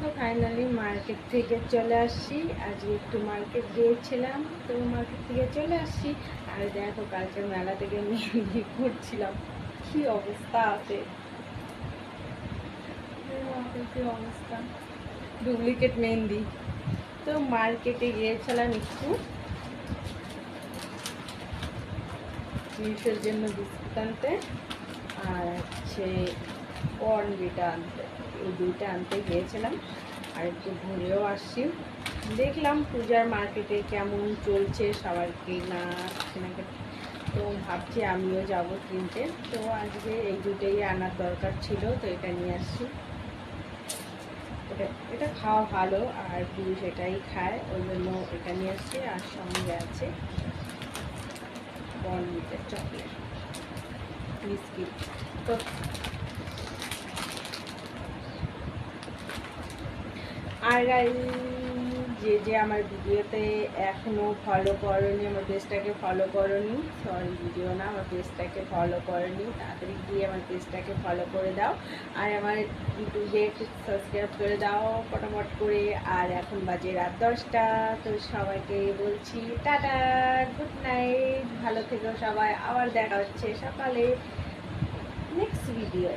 তো finally market থেকে চলে আসছি। আজকে একটু মার্কেট গিয়েছিলাম তো মার্কেট থেকে চলে আসছি। আর দেখো কালকে মেলা থেকে মেহেন্দি করছিলাম কি অবস্থা আছে? কি অবস্থা? ডুপ্লিকেট মেহেন্দি। তো মার্কেটে গিয়েছিলাম একটু। মিশের জন্য বিস্কুট আনতে। আর হচ্ছে কর্নবিটা আনতে, এই দুইটা আনতে গিয়েছিলাম। আর একটু ঘুরেও আসছি। দেখলাম পূজার মার্কেটে কেমন চলছে, সবার কেনা কেনাকাটা তো ভাবছি আমিও যাব কিনতে। তো আজকে এই দুটোই আনার দরকার ছিল, তো এটা নিয়ে আসছি। এটা এটা খাওয়া ভালো, আর পুরুষ এটাই খায়, ওই জন্য এটা নিয়ে আসছি, আর সঙ্গে আছে বর্নভিটার চকলেট বিস্কিট তো আর guys, যে যে আমার ভিডিওতে এখনও ফলো করনি আমার পেজটাকে ফলো করনি সরি ভিডিও না আমার পেজটাকে ফলো করনি তাড়াতাড়ি গিয়ে আমার পেজটাকে ফলো করে দাও। আর আমার ইউটিউবে সাবস্ক্রাইব করে দাও ফটাফট করে। আর এখন বাজে রাত দশটা তো সবাইকে বলছি টাটা গুড নাইট ভালো থেকো সবাই আবার দেখা হচ্ছে সকালে নেক্সট ভিডিও